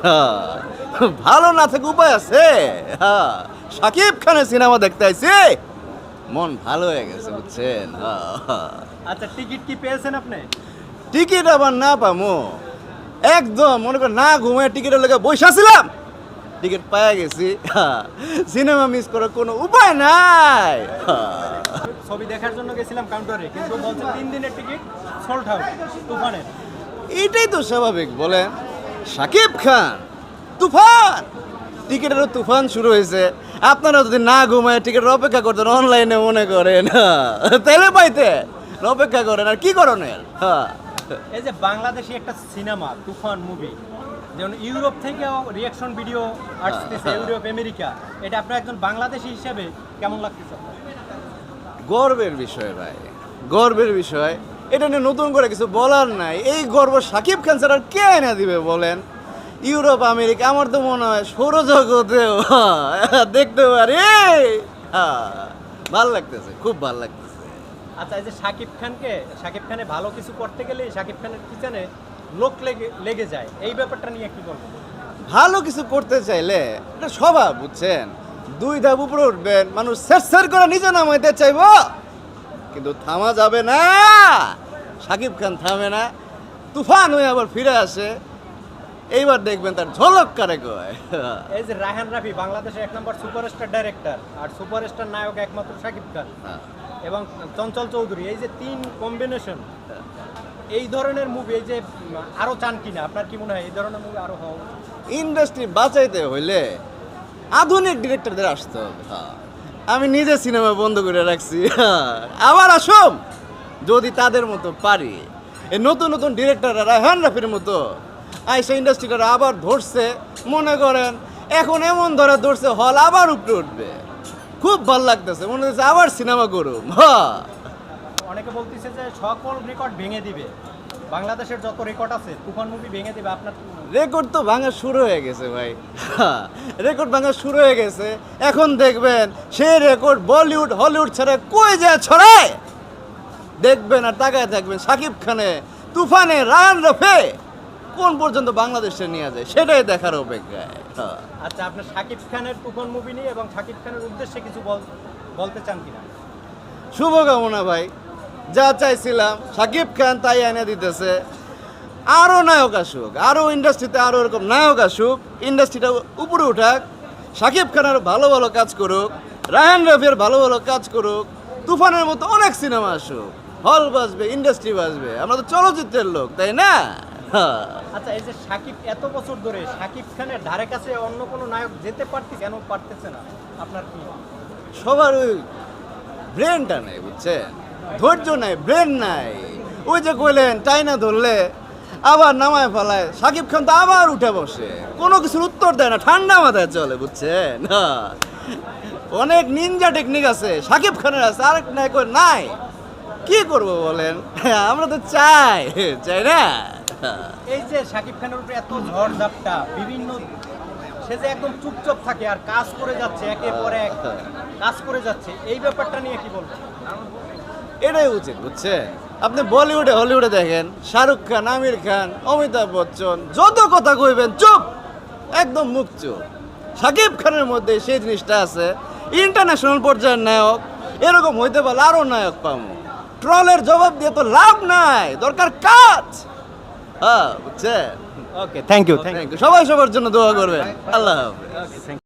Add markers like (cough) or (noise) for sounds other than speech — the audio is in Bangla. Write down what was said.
হ্যাঁ, ভালো না থেকে উপায় আছে। হ্যাঁ সাকিব খানের সিনেমা দেখতে আইছি। মন ভালো হয়ে গেছে বুঝছেন? হ্যাঁ, হ্যাঁ। আচ্ছা টিকিট কি পেয়েছেন আপনি? টিকিট আবার না পামো। একদম মনে কর না ঘুমায় টিকিটের লেগে বসেছিলাম টিকিট পাওয়া গেছি। সিনেমা মিস করার কোনো উপায় নাই। ছবি দেখার জন্য গেছিলাম কাউন্টারে কিন্তু বলছে তিন দিনের টিকিট সোল্ড আউট তুফানের। এইটাই তো স্বাভাবিক বলেন। সাকিব খান তুফান। টিকিটেরও তুফান শুরু হয়েছে। আপনারা যদি না ঘুমায় টিকিটের অপেক্ষা করতেন অনলাইনে মনে করেন। (laughs) হ্যাঁ, তাহলে পাইতেন অপেক্ষা করেন আর কি করণের? হ্যাঁ। এই যে বাংলাদেশি একটা সিনেমা তুফান মুভি যেমন ইউরোপ থেকেও রিয়াকশন ভিডিও আসতেছে ইউরোপ আমেরিকা এটা আপনার একজন বাংলাদেশি হিসেবে কেমন লাগতেছে গর্বের বিষয় ভাই গর্বের বিষয়। এটা নিয়ে নতুন করে কিছু বলার নাই। এই গর্ব সাকিব খান স্যার আর কে এনে দিবে বলেন? ইউরোপ আমেরিকা আমার তো মনে হয় সৌরজগতেও দেখতে পারি। হ্যাঁ, ভালো লাগতেছে খুব ভালো লাগতেছে। আচ্ছা এই যে শাকিব খানকে শাকিব খানে ভালো কিছু করতে গেলে শাকিব খানের পিছনে লোক লেগে লেগে যায়। এই ব্যাপারটা নিয়ে কি বলব? ভালো কিছু করতে চাইলে এটা স্বভাব বুঝছেন? দুই ধাপ উপরে উঠবেন মানুষ স্যার স্যার করে নিজে নামাইতে চাইব কিন্তু থামা যাবে না। সাকিব খান থামে না তুফান হয়ে আবার ফিরে আসে। এইবার দেখবেন তার ঝলক কারে কয়। (laughs) এই যে রায়হান রাফি বাংলাদেশের এক নম্বর সুপারস্টার ডাইরেক্টর আর সুপারস্টার নায়ক একমাত্র শাকিব খান। এবং চঞ্চল চৌধুরী এই যে তিন কম্বিনেশন এই ধরনের মুভি এই যে আরও চান কিনা আপনার কি মনে হয় এই ধরনের মুভি আরও হওয়া ইন্ডাস্ট্রি বাঁচাইতে হইলে আধুনিক ডিরেক্টরদের আসতে হবে। হ্যাঁ। আমি নিজে সিনেমা বন্ধ করে রাখছি। হ্যাঁ। আবার আসুম যদি তাদের মতো পারি। এই নতুন নতুন ডিরেক্টররা রায়হান রাফির মতো আইসা ইন্ডাস্ট্রিটা আবার ধরছে। মনে করেন এখন এমন ধরে ধরছে হল আবার উপরে উঠবে। খুব ভালো লাগতেছে মনে হচ্ছে আবার সিনেমা করুম। হ্যাঁ অনেকে বলতেছে যে সকল রেকর্ড ভেঙে দিবে। বাংলাদেশের যত রেকর্ড আছে তুফান মুভি ভেঙে দিবে আপনার? রেকর্ড তো ভাঙা শুরু হয়ে গেছে ভাই। রেকর্ড ভাঙা শুরু হয়ে গেছে। এখন দেখবেন সেই রেকর্ড বলিউড হলিউড ছাড়া কই যায় ছড়ায়? দেখবেন আর তাকায় থাকবেন সাকিব খানে তুফানে রায়ান রফে। কোন পর্যন্ত বাংলাদেশে নিয়ে যায় সেটাই দেখার অপেক্ষায়। হ্যাঁ। আচ্ছা আপনার শাকিব খানের তুফান মুভি নিয়ে এবং শাকিব খানের উদ্দেশ্যে কিছু বল- বলতে চান কিনা? শুভকামনা ভাই যা চাইছিলাম সাকিব খান তাই এনে দিতেছে। আরও নায়ক আসুক আরও ইন্ডাস্ট্রিতে আরও এরকম নায়ক আসুক ইন্ডাস্ট্রিটা উপরে উঠাক সাকিব খানের ভালো ভালো কাজ করুক রায়ান রফির ভালো ভালো কাজ করুক তুফানের মতো অনেক সিনেমা আসুক। হল বাজবে ইন্ডাস্ট্রি বাজবে। আমরা তো চলচ্চিত্রের লোক তাই না। আচ্ছা এই যে সাকিব এত বছর ধরে সাকিব খানের ধারে কাছে অন্য কোনো নায়ক যেতে পারতে কেন পারতেছে না? আপনার কি সবার ওই ব্রেনটা নেই বুঝছেন? ধৈর্য নাই ব্রেন নাই। ওই যে কইলেন টাইনা ধরলে আবার নামায় ফেলায়। সাকিব খান তো আবার উঠে বসে। কোনো কিছুর উত্তর দেয় না ঠান্ডা মাথায় চলে বুঝছেন। অনেক নিনজা টেকনিক আছে সাকিব খানের আছে আরেক নাই কই নাই। কি করব বলেন? আমরা তো চাই চাই না? এই যে সাকিব খানের উপরে এত ঝড় ঝাপটা বিভিন্ন সে যে একদম চুপচাপ থাকে আর কাজ করে যাচ্ছে একে পর এক কাজ করে যাচ্ছে এই ব্যাপারটা নিয়ে কি বলব? এটাই উচিত বুঝছেন? আপনি বলিউডে হলিউডে দেখেন শাহরুখ খান আমির খান অমিতাভ বচ্চন যত কথা কইবেন চুপ একদম মুখ চুপ। সাকিব খানের মধ্যে সেই জিনিসটা আছে ইন্টারন্যাশনাল পর্যায়ের নায়ক এরকম হইতে পারলে আরও নায়ক পাবো। ট্রলের জবাব দিয়ে তো লাভ নাই। দরকার কাজ। হ্যাঁ বুঝছেন? Okay thank you thank you সবাই সবার জন্য দোয়া করবেন। আল্লাহ হাফেজ